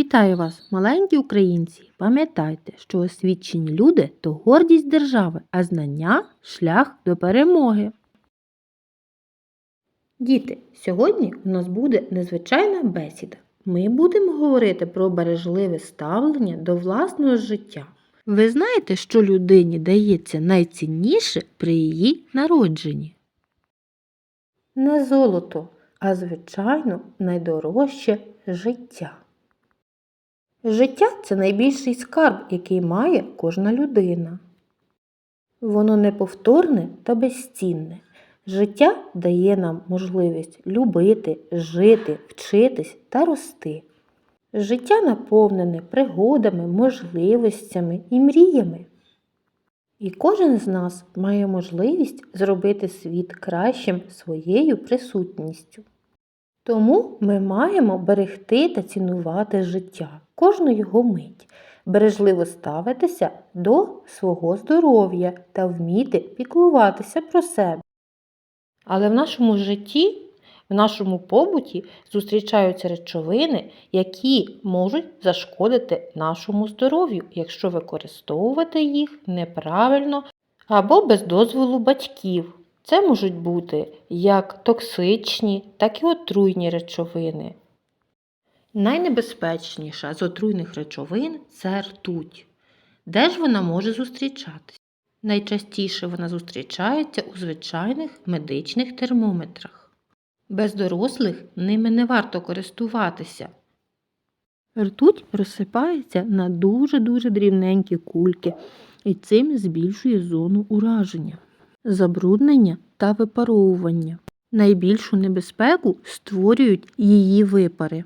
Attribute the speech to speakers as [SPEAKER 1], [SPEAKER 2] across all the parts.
[SPEAKER 1] Вітаю вас, маленькі українці! Пам'ятайте, що освічені люди то гордість держави, а знання шлях до перемоги. Діти, сьогодні у нас буде незвичайна бесіда. Ми будемо говорити про бережливе ставлення до власного життя. Ви знаєте, що людині дається найцінніше при її народженні? Не золото, а звичайно найдорожче життя. Життя це найбільший скарб, який має кожна людина. Воно неповторне та безцінне. Життя дає нам можливість любити, жити, вчитись та рости. Життя наповнене пригодами, можливостями і мріями. І кожен з нас має можливість зробити світ кращим своєю присутністю. Тому ми маємо берегти та цінувати життя, кожну його мить, бережливо ставитися до свого здоров'я та вміти піклуватися про себе. Але в нашому житті, в нашому побуті зустрічаються речовини, які можуть зашкодити нашому здоров'ю, якщо використовувати їх неправильно або без дозволу батьків. Це можуть бути як токсичні, так і отруйні речовини. Найнебезпечніша з отруйних речовин це ртуть. Де ж вона може зустрічатися? Найчастіше вона зустрічається у звичайних медичних термометрах. Без дорослих ними не варто користуватися. Ртуть розсипається на дуже-дуже дрібненькі кульки і цим збільшує зону ураження забруднення та випаровування. Найбільшу небезпеку створюють її випари,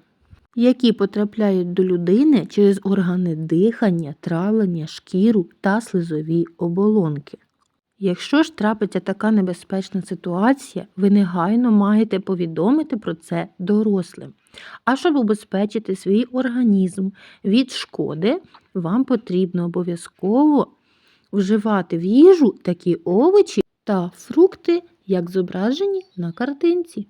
[SPEAKER 1] які потрапляють до людини через органи дихання, травлення, шкіру та слизові оболонки. Якщо ж трапиться така небезпечна ситуація, ви негайно маєте повідомити про це дорослим. А щоб убезпечити свій організм від шкоди, вам потрібно обов'язково вживати в їжу такі овочі та фрукти, як зображені на картинці.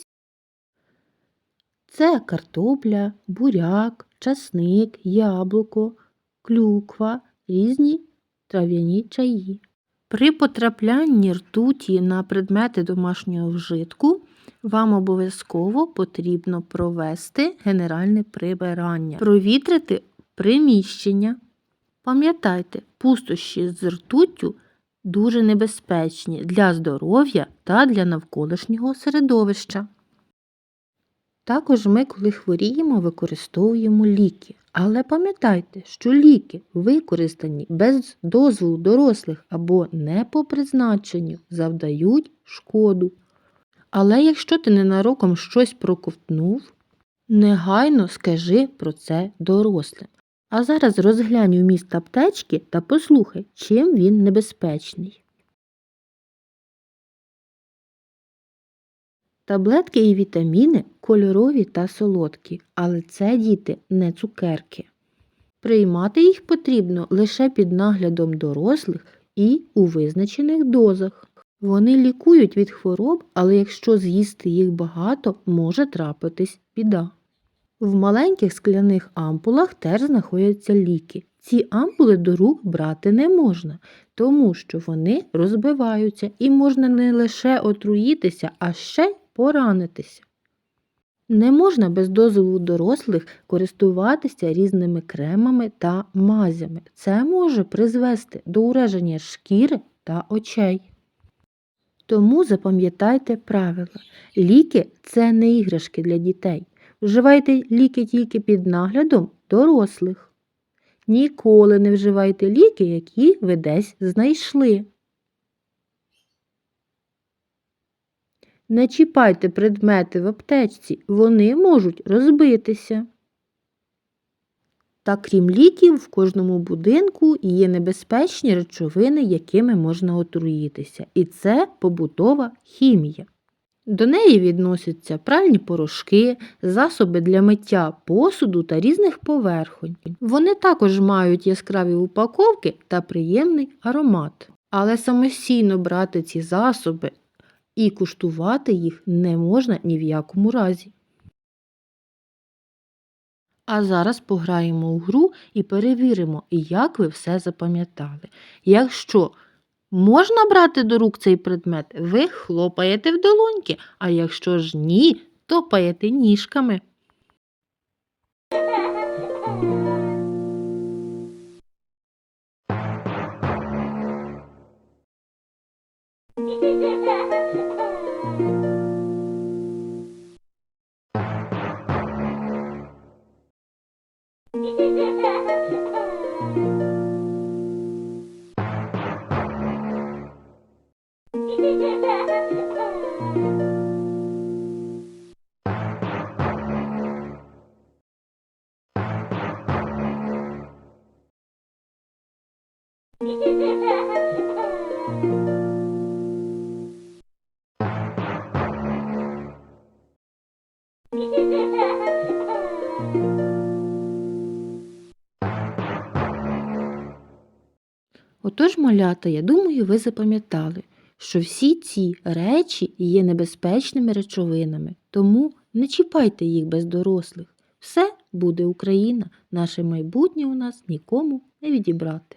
[SPEAKER 1] Це картопля, буряк, часник, яблуко, клюква, різні трав'яні чаї. При потраплянні ртуті на предмети домашнього вжитку вам обов'язково потрібно провести генеральне прибирання, провітрити приміщення. Пам'ятайте, пустощі з ртуттю дуже небезпечні для здоров'я та для навколишнього середовища. Також ми, коли хворіємо, використовуємо ліки. Але пам'ятайте, що ліки, використані без дозволу дорослих або не по призначенню, завдають шкоду. Але якщо ти ненароком щось проковтнув, негайно скажи про це дорослим. А зараз розглянь вміст аптечки та послухай, чим він небезпечний. Таблетки і вітаміни кольорові та солодкі, але це діти не цукерки. Приймати їх потрібно лише під наглядом дорослих і у визначених дозах. Вони лікують від хвороб, але якщо з'їсти їх багато, може трапитись біда. В маленьких скляних ампулах теж знаходяться ліки. Ці ампули до рук брати не можна, тому що вони розбиваються і можна не лише отруїтися, а ще й поранитися. Не можна без дозволу дорослих користуватися різними кремами та мазями. Це може призвести до ураження шкіри та очей. Тому запам'ятайте правила. Ліки це не іграшки для дітей. Вживайте ліки тільки під наглядом дорослих. Ніколи не вживайте ліки, які ви десь знайшли. Не чіпайте предмети в аптечці, вони можуть розбитися. Та крім ліків, в кожному будинку є небезпечні речовини, якими можна отруїтися. І це побутова хімія. До неї відносяться пральні порошки, засоби для миття посуду та різних поверхонь. Вони також мають яскраві упаковки та приємний аромат. Але самостійно брати ці засоби і куштувати їх не можна ні в якому разі. А зараз пограємо у гру і перевіримо, як ви все запам'ятали. Якщо можна брати до рук цей предмет, ви хлопаєте в долоньки, а якщо ж ні, топаєте ніжками. Отож, малята, я думаю, ви запам'ятали, що всі ці речі є небезпечними речовинами, тому не чіпайте їх без дорослих. Все буде Україна, наше майбутнє у нас нікому не відібрати.